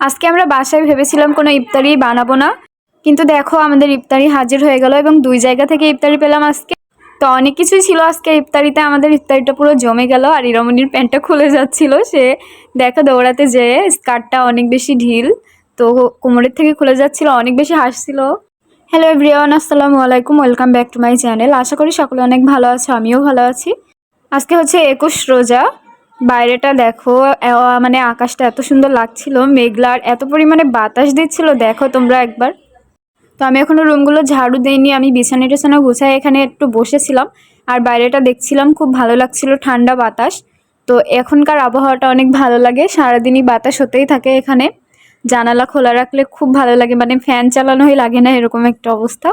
আজকে আমরা বাসায় ভেবেছিলাম কোনো ইফতারি বানাবো না, কিন্তু দেখো আমাদের ইফতারি হাজির হয়ে গেল এবং দুই জায়গা থেকে ইফতারি পেলাম আজকে। তো অনেক কিছুই ছিল আজকে ইফতারিতে, আমাদের ইফতারিটা পুরো জমে গেল আর ইরমনির প্যান্টটা খুলে যাচ্ছিল। সে দেখো দৌড়াতে যেয়ে স্কার্টটা অনেক বেশি ঢিল, তো কোমরের থেকে খুলে যাচ্ছিল, অনেক বেশি হাসছিল। হ্যালো এভরিওয়ান আসসালামু আলাইকুম welcome back to my channel আশা করি সকলে অনেক ভালো আছে, আমিও ভালো আছি। আজকে হচ্ছে একুশ রোজা বাইরেটা দেখো মানে আকাশটা এত সুন্দর লাগছিল মেঘলার এত পরিমাণে বাতাস দিচ্ছিল, দেখো তোমরা একবার। তো আমি এখনও রুমগুলো ঝাড়ু দিইনি, আমি বিছানা টিছানা গুছাই এখানে একটু বসেছিলাম, আর বাইরেটা দেখছিলাম, খুব ভালো লাগছিল ঠান্ডা বাতাস। তো এখনকার আবহাওয়াটা অনেক ভালো লাগে, সারাদিনই বাতাস হতেই থাকে এখানে। জানালা খোলা রাখলে খুব ভালো লাগে মানে ফ্যান চালানোই লাগে না, এরকম একটা অবস্থা।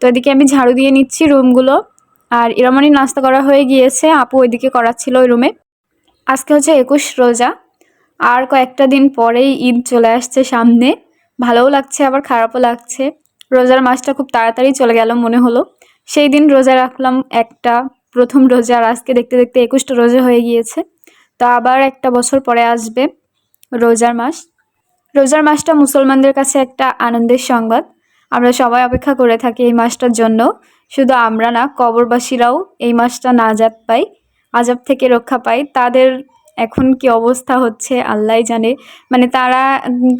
তো এদিকে আমি ঝাড়ু দিয়ে নিচ্ছি রুমগুলো, আর এরমনই নাস্তা করা হয়ে গিয়েছে, আপু ওইদিকে করাচ্ছিল ওই রুমে। আজকে হচ্ছে একুশ রোজা। আর কয়েকটা দিন পরেই ঈদ চলে আসছে সামনে। ভালোও লাগছে, আবার খারাপও লাগছে। রোজার মাসটা খুব তাড়াতাড়ি চলে গেল মনে হলো। সেই দিন রোজা রাখলাম একটা। প্রথম রোজা আর আজকে দেখতে দেখতে একুশটা রোজা হয়ে গিয়েছে। তো আবার একটা বছর পরে আসবে রোজার মাস। রোজার মাসটা মুসলমানদের কাছে একটা আনন্দের সংবাদ। আমরা সবাই অপেক্ষা করে থাকি এই মাসটার জন্য। শুধু আমরা না, কবরবাসীরাও এই মাসটা নাজাত পাই আজাব থেকে রক্ষা পায়। তাদের এখন কি অবস্থা হচ্ছে আল্লাহ জানে। মানে তারা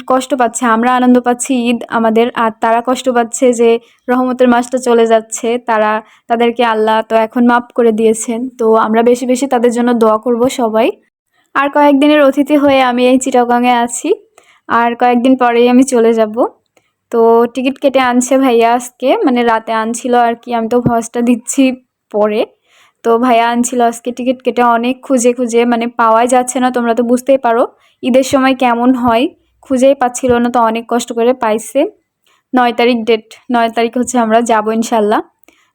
কষ্ট পাচ্ছে, আমরা আনন্দ পাচ্ছি, ঈদ আমাদের, আর তারা কষ্ট পাচ্ছে যে রহমতের মাসটা চলে যাচ্ছে। তারা, তাদেরকে আল্লাহ তো এখন মাফ করে দিয়েছেন। তো আমরা বেশি বেশি তাদের জন্য দোয়া করব সবাই। আর কয়েকদিনের অতিথি হয়ে আমি এই চিটাগাঙে আছি। আর কয়েকদিন পরেই আমি চলে যাব। তো টিকিট কেটে আনছে ভাইয়া আজকে। মানে রাতে আনছিল আর কি। আমি তো ভয়েসটা দিচ্ছি পরে। তো ভাইয়া আনছিল আজকে টিকিট কেটে অনেক খুঁজে খুঁজে মানে পাওয়াই যাচ্ছে না, তোমরা তো বুঝতেই পারো। ঈদের সময় কেমন হয়, খুঁজেই পাচ্ছিল না, তো অনেক কষ্ট করে পাইছে। নয় তারিখ ডেট নয় তারিখ হচ্ছে আমরা যাব ইনশাল্লাহ।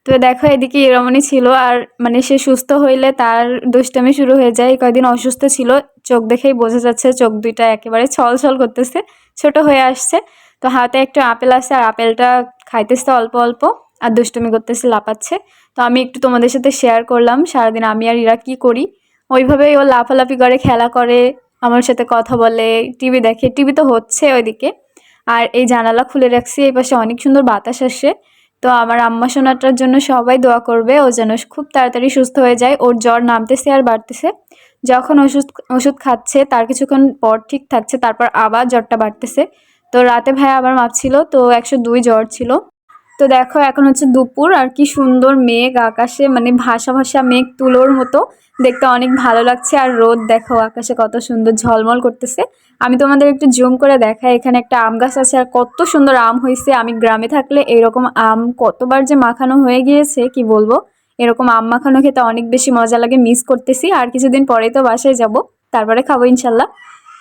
তো দেখো এদিকে এরমনই ছিল আর মানে সে সুস্থ হইলে তার দুষ্টামি শুরু হয়ে যায়, এই কয়দিন অসুস্থ ছিল, চোখ দেখেই বোঝা যাচ্ছে চোখ দুইটা একেবারে ছল ছল করতেছে, ছোট হয়ে আসছে। তো হাতে একটা আপেল আছে আর আপেলটা খাইতেছে অল্প অল্প। আর দুষ্টুমি করতেছে লাপাচ্ছে তো আমি একটু তোমাদের সাথে শেয়ার করলাম, সারাদিন আমি আর ইরা কী করি? ওইভাবেই ও লাফালাফি করে, খেলা করে, আমার সাথে কথা বলে, টিভি দেখে, টিভি তো হচ্ছে ওইদিকে। আর এই জানালা খুলে রাখছি, এই পাশে অনেক সুন্দর বাতাস আসে। তো আমার আম্মা সোনাটার জন্য সবাই দোয়া করবে, ও যেন খুব তাড়াতাড়ি সুস্থ হয়ে যায়। ওর জ্বর নামতেছে আর বাড়তেছে। যখন ওষুধ ওষুধ খাচ্ছে, তার কিছুক্ষণ পর ঠিক থাকছে, তারপর আবার জ্বরটা বাড়তেছে। তো রাতে ভাই আবার মাপছিল, তো একশো দুই জ্বর ছিল। তো দেখো, এখন হচ্ছে দুপুর, আর কি সুন্দর মেঘ, আকাশে মানে ভাসা ভাসা মেঘ তুলোর মতো। দেখতে অনেক ভালো লাগছে, আর রোদ দেখো, আকাশে কত সুন্দর ঝলমল করতেছে। আমি তোমাদের একটু জুম করে দেখাই, এখানে একটা আম গাছ আছে, আর কত সুন্দর আম হয়েছে আমি গ্রামে থাকলে এরকম আম কতবার যে মাখানো হয়ে গিয়েছে, কি বলব? এরকম আম মাখানো খেতে অনেক বেশি মজা লাগে, মিস করতেছি। আর কিছুদিন পরেই তো বাসায় যাব, তারপরে খাব ইনশাল্লাহ।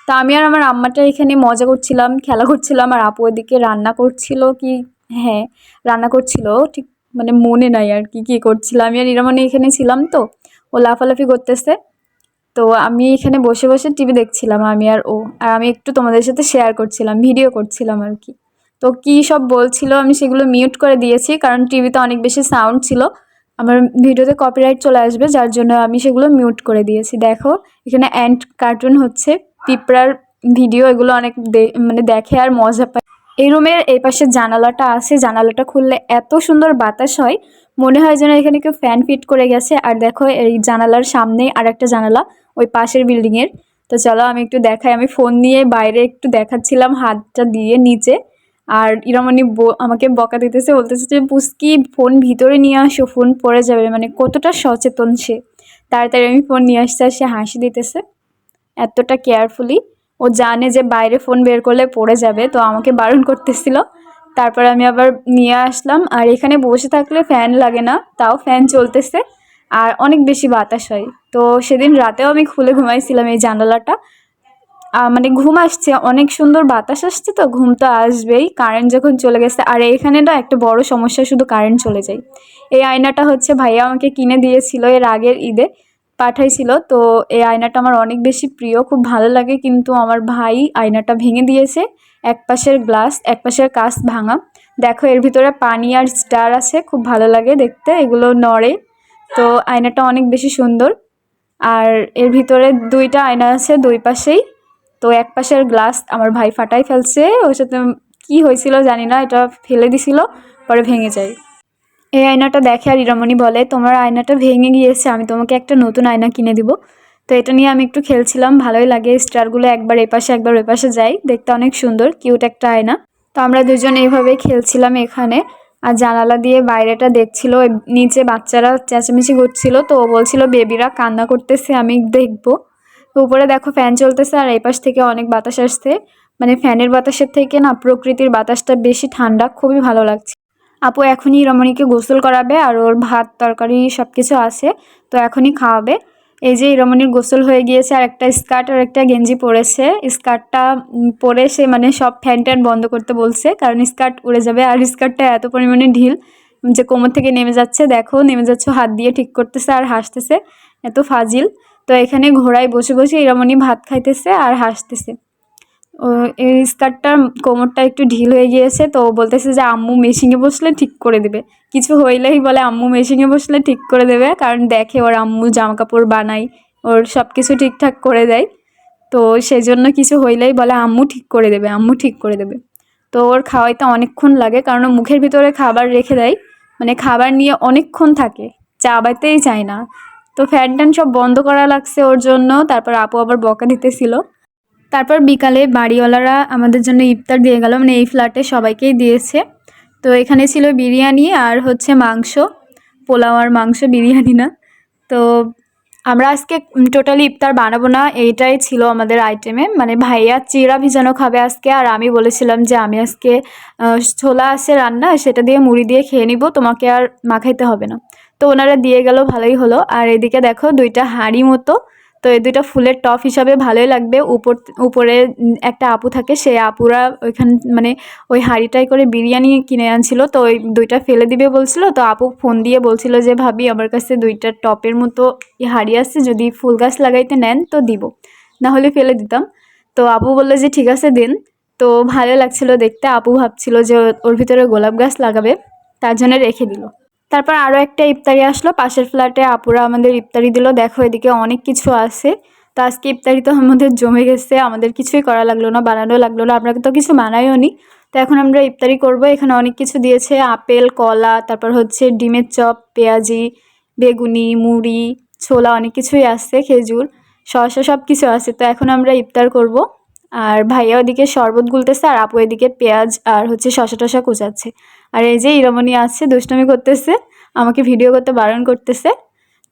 তো আমি আর আমার আম্মাটা এখানে মজা করছিলাম, খেলা করছিলাম, আর আপু ওদিকে রান্না করছিল, কি হ্যাঁ রান্না করছিল, ঠিক মানে মনে নাই আর কি, কী করছিল। আমি আর ইরামনি এখানে ছিলাম তো, ও লাফালাফি করতেছে। তো আমি এখানে বসে বসে টিভি দেখছিলাম, আমি আর ও। আর আমি একটু তোমাদের সাথে শেয়ার করছিলাম ভিডিও করছিলাম আর কি। তো কী সব বলছিল, আমি সেগুলো মিউট করে দিয়েছি, কারণ টিভিতে অনেক বেশি সাউন্ড ছিল। আমার ভিডিওতে কপিরাইট চলে আসবে, যার জন্য আমি সেগুলো মিউট করে দিয়েছি। দেখো, এখানে অ্যান্ড কার্টুন হচ্ছে, পিঁপড়ার ভিডিও এগুলো অনেক মানে দেখে আর মজা পায়। এই রুমের এই পাশে জানালাটা আছে। জানালাটা খুললে এত সুন্দর বাতাস হয়, মনে হয় যেন এখানে কেউ ফ্যান ফিট করে গেছে। আর দেখো, এই জানালার সামনেই আর একটা জানালা, ওই পাশের বিল্ডিংয়ের তো চলো আমি একটু দেখাই। আমি ফোন নিয়ে বাইরে একটু দেখাচ্ছিলাম, হাতটা দিয়ে নিচে। আর ইরামনি ব- আমাকে বকা দিতেছে, বলতেছে যে পুস্কি ফোন ভিতরে নিয়ে আসো ফোন পড়ে যাবে। মানে কতটা সচেতন সে। তাড়াতাড়ি আমি ফোন নিয়ে আসতে আর সে হাসি দিতেছে, এতটা কেয়ারফুলি ও জানে যে বাইরে ফোন বের করলে পড়ে যাবে, তো আমাকে বারণ করতেছিল। তারপর আমি আবার নিয়ে আসলাম, আর এখানে বসে থাকলে ফ্যান লাগে না, তাও ফ্যান চলতেছে, আর অনেক বেশি বাতাস হয়। তো সেদিন রাতেও আমি খুলে ঘুমাইছিলাম এই জানালাটা। মানে ঘুম আসছে, অনেক সুন্দর বাতাস আসছে তো, ঘুম তো আসবেই, কারেন্ট যখন চলে গেছে, আর এইখানে না একটা বড় সমস্যা, শুধু কারেন্ট চলে যায়। এই আয়নাটা হচ্ছে ভাইয়া আমাকে কিনে দিয়েছিল এর আগের ঈদে পাঠাইছিল। তো এই আয়নাটা আমার অনেক বেশি প্রিয়, খুব ভালো লাগে কিন্তু আমার ভাই আয়নাটা ভেঙে দিয়েছে। এক পাশের গ্লাস, এক পাশের কাঁচ ভাঙা। দেখো, এর ভিতরে পানি আর স্টার আছে, খুব ভালো লাগে দেখতে, এগুলো নড়ে। তো আয়নাটা অনেক বেশি সুন্দর। আর এর ভিতরে দুইটা আয়না আছে দুই পাশেই। তো এক পাশের গ্লাস আমার ভাই ফাটাই ফেলছে, ওর সাথে কী হয়েছিল জানি না, এটা ফেলে দিছিল, পরে ভেঙে যায়। এই আয়নাটা দেখে আর ইরামণি বলে, তোমার আয়নাটা ভেঙে গিয়েছে, আমি তোমাকে একটা নতুন আয়না কিনে দিব। তো এটা নিয়ে আমি একটু খেলছিলাম, ভালোই লাগে। স্টারগুলো একবার এপাশে, একবার ওই পাশে যাই দেখতে অনেক সুন্দর, কিউট একটা আয়না। তো আমরা দুজন এইভাবে খেলছিলাম এখানে। আর জানালা দিয়ে বাইরেটা দেখছিল নিচে বাচ্চারা চেঁচামেচি করছিল, তো ও বলছিল, বেবিরা কান্না করতেছে, আমি দেখব। তো উপরে দেখো ফ্যান চলতেছে, আর এই পাশ থেকে অনেক বাতাস আসছে। মানে ফ্যানের বাতাসের থেকে না, প্রকৃতির বাতাসটা বেশি ঠান্ডা, খুবই ভালো লাগছে। আপু এখনই রমণীকে গোসল করাবে আর ওর ভাত, তরকারি সব কিছু আছে, তো এখনই খাওয়াবে। এই যে রমণীর গোসল হয়ে গিয়েছে, আর একটা স্কার্ট আর একটা গেঞ্জি পরেছে। স্কার্টটা পরে সে মানে সব ফ্যান ট্যান বন্ধ করতে বলছে, কারণ স্কার্ট উড়ে যাবে। আর স্কার্টটা এত পরিমাণে ঢিল যে কোমর থেকে নেমে যাচ্ছে। দেখো, নেমে যাচ্ছে, হাত দিয়ে ঠিক করতেছে আর হাসতেছে। এত ফাজিল। তো এখানে ঘোড়ায় বসে বসে রমণী ভাত খাইতেছে আর হাসতেছে। এই স্কার্টটার কোমরটা একটু ঢিল হয়ে গিয়েছে, তো বলতেছে যে আম্মু মেশিনে বসলে ঠিক করে দেবে। কিছু হইলেই বলে আম্মু মেশিনে বসলে ঠিক করে দেবে, কারণ দেখে ওর আম্মু জামা কাপড় বানায়, ওর সব কিছু ঠিকঠাক করে দেয়। তো সেই জন্য কিছু হইলেই বলে আম্মু ঠিক করে দেবে, আম্মু ঠিক করে দেবে। তো ওর খাওয়াইতে অনেকক্ষণ লাগে, কারণ মুখের ভিতরে খাবার রেখে দেয় মানে খাবার নিয়ে অনেকক্ষণ থাকে চাবাতেই চায় না। তো ফ্যান ট্যান সব বন্ধ করা লাগছে ওর জন্য, তারপর আপু আবার বকা দিতেছিল। তারপর বিকালে বাড়িওয়ালারা আমাদের জন্য ইফতার দিয়ে গেল। মানে এই ফ্ল্যাটে সবাইকেই দিয়েছে। তো এখানে ছিল বিরিয়ানি আর হচ্ছে মাংস। পোলাও আর মাংস, বিরিয়ানি না। তো আমরা আজকে টোটালি ইফতার বানাবো না, এইটাই ছিল আমাদের আইটেমে মানে ভাইয়া চিরা ভিজানো খাবে আজকে, আর আমি বলেছিলাম যে আমি আজকে ছোলা আছে রান্না, সেটা দিয়ে মুড়ি দিয়ে খেয়ে নিব, তোমাকে আর মাখাইতে হবে না। তো ওনারা দিয়ে গেল, ভালোই হলো। আর এদিকে দেখো দুইটা হাঁড়ি মতো তো এই দুইটা ফুলের টপ হিসাবে ভালোই লাগবে। উপর, উপরে একটা আপু থাকে, সেই আপুরা ওইখান মানে ওই হাঁড়িটাই করে বিরিয়ানি কিনে আনছিল, তো ওই দুইটা ফেলে দিবে বলছিল, তো আপু ফোন দিয়ে বলছিল যে, ভাবি, আমার কাছে দুইটা টপের মতো হাঁড়ি আছে, যদি ফুল গাছ লাগাইতে নেন, তো দিব। না হলে ফেলে দিতাম। তো আপু বলল যে, ঠিক আছে, দিন। তো ভালো লাগছিল দেখতে, আপু ভাবছিল যে, ওর ভিতরে গোলাপ গাছ লাগাবে, তার জন্য রেখে দিল। তারপর আরও একটা ইফতারি আসলো, পাশের ফ্ল্যাটে আপুরা আমাদের ইফতারি দিল। দেখো, এদিকে অনেক কিছু আছে। তো আজকে ইফতারি তো আমাদের জমে গেছে, আমাদের কিছুই করা লাগল না বানানো লাগল না, আমরা তো কিছু বানাইও নি। তো এখন আমরা ইফতারি করব, এখানে অনেক কিছু দিয়েছে, আপেল, কলা, তারপর হচ্ছে ডিমের চপ, পেঁয়াজি, বেগুনি, মুড়ি, ছোলা, অনেক কিছুই আছে, খেজুর, শসা সব কিছু আছে। তো এখন আমরা ইফতার করব। আর ভাইয়া ওদিকে শরবত গুলতেছে আর আপু এদিকে পেঁয়াজ আর হচ্ছে শসা টসা কুচাচ্ছে। আর এই যে ইরামণি আছে দুষ্টামি করতেছে, আমাকে ভিডিও করতে বারণ করতেছে।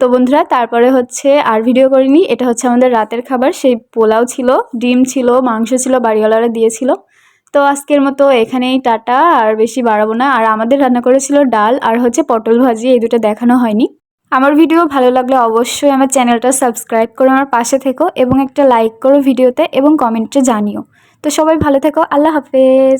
তো বন্ধুরা, তারপরে হচ্ছে আর ভিডিও করিনি, এটা হচ্ছে আমাদের রাতের খাবার। সেই পোলাও ছিল, ডিম ছিল, মাংস ছিল, বাড়িওয়ালারা দিয়েছিল। তো আজকের মতো এখানেই টাটা, আর বেশি বাড়াবো না। আর আমাদের রান্না করেছিল ডাল আর হচ্ছে পটল ভাজি, এই দুটো দেখানো হয়নি। আমার ভিডিও ভালো লাগলে অবশ্যই আমার চ্যানেলটা সাবস্ক্রাইব করো, আমার পাশে থেকো এবং একটা লাইক করো ভিডিওতে এবং কমেন্টে জানিও। তো সবাই ভালো থেকো, আল্লাহ হাফেজ।